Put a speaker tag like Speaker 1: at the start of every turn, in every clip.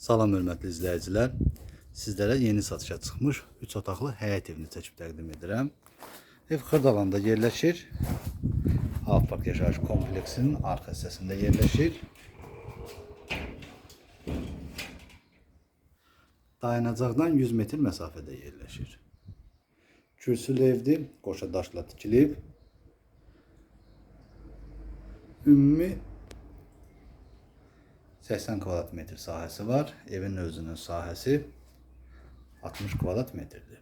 Speaker 1: Salam hörmətli izləyicilər. Sizlərə yeni satışa çıxmış 3 otaqlı həyət evini çəkib təqdim edirəm. Ev Xırdalanda yerləşir. Alpark yaşayış kompleksinin arxa hissəsində yerləşir. Dayanacaqdan 100 metr məsafədə yerləşir. Kürsülü evdir, qoşa daşla tikilib. Ümumi 80 kvadrat metr sahəsi var. Evin özünün sahəsi 60 kvadrat metrdir.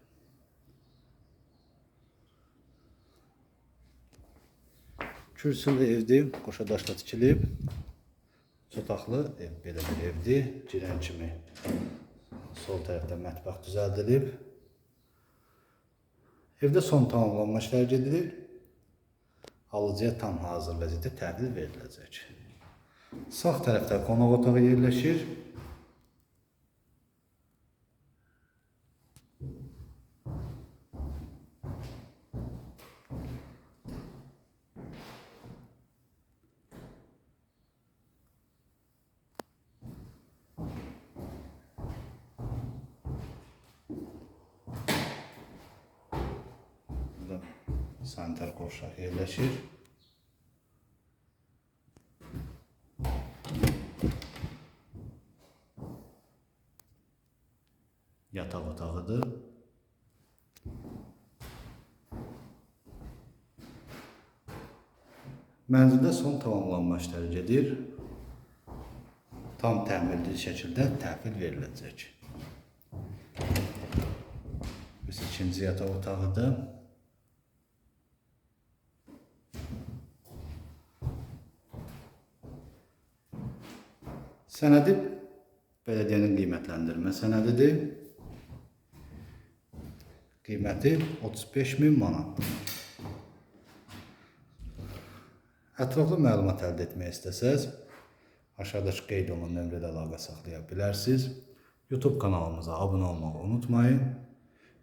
Speaker 1: Kürsülü evdir, qoşa daşla tikilib. Çotaqlı ev belə bir evdir. Girən kimi sol tərəfdə mətbəx düzəldilib. Evdə son tamamlanma işləri gedilir. Alıcıya tam hazır vəziyyətdə təhvil veriləcək. Sağ tərəfdə qonaq otağı yerləşir. Burada sanitar qovşaq yerləşir. Yataq otağıdır. Mənzildə son tamamlanma işləri gedir. Tam təmirli şəkildə təhvil veriləcək. Biz ikinci yataq otağıdır. Sənədi belediyenin qiymətləndirmə sənədidir. Qiyməti 35 min manat. Ətraflı məlumat əldə etmək istəsəz, aşağıdakı qeyd olunan nömrədə əlaqə saxlaya bilərsiniz. YouTube kanalımıza abunə olmağı unutmayın.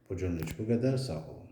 Speaker 1: Bu günlük bu qədər. Sağ olun.